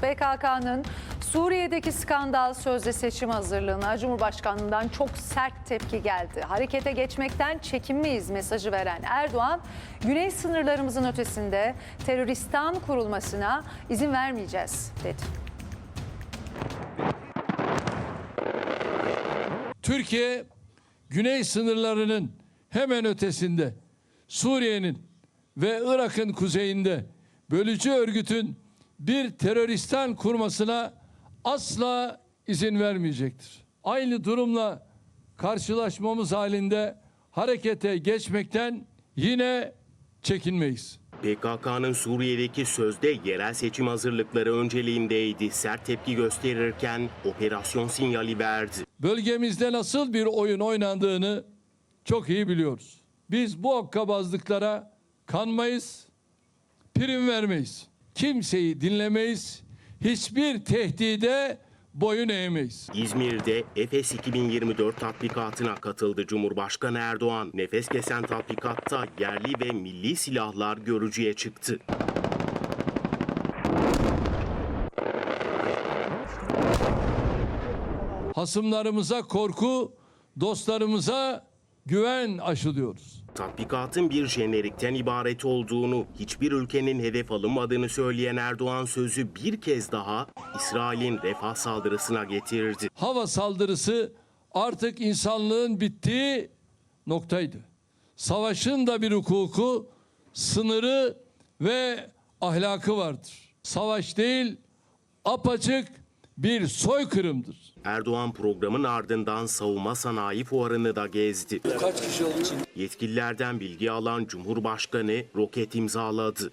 PKK'nın Suriye'deki skandal sözde seçim hazırlığına Cumhurbaşkanlığından çok sert tepki geldi. Harekete geçmekten çekinmeyiz mesajı veren Erdoğan, güney sınırlarımızın ötesinde teröristan kurulmasına izin vermeyeceğiz dedi. Türkiye güney sınırlarının hemen ötesinde Suriye'nin ve Irak'ın kuzeyinde bölücü örgütün bir teröristan kurmasına asla izin vermeyecektir. Aynı durumla karşılaşmamız halinde harekete geçmekten yine çekinmeyiz. PKK'nın Suriye'deki sözde yerel seçim hazırlıkları önceliğindeydi. Sert tepki gösterirken operasyon sinyali verdi. Bölgemizde nasıl bir oyun oynandığını çok iyi biliyoruz. Biz bu hokkabazlıklara kanmayız, prim vermeyiz. Kimseyi dinlemeyiz, hiçbir tehdide boyun eğmeyiz. İzmir'de Efes 2024 tatbikatına katıldı Cumhurbaşkanı Erdoğan. Nefes kesen tatbikatta yerli ve milli silahlar görücüye çıktı. Hasımlarımıza korku, dostlarımıza güven aşılıyoruz. Tatbikatın bir jenerikten ibaret olduğunu, hiçbir ülkenin hedef alınmadığını söyleyen Erdoğan sözü bir kez daha İsrail'in refah saldırısına getirdi. Hava saldırısı artık insanlığın bittiği noktaydı. Savaşın da bir hukuku, sınırı ve ahlakı vardır. Savaş değil, apaçık bir soykırımdır. Erdoğan programın ardından savunma sanayi fuarını da gezdi. Kaç kişi olduğu Yetkililerden bilgi alan Cumhurbaşkanı roket imzaladı.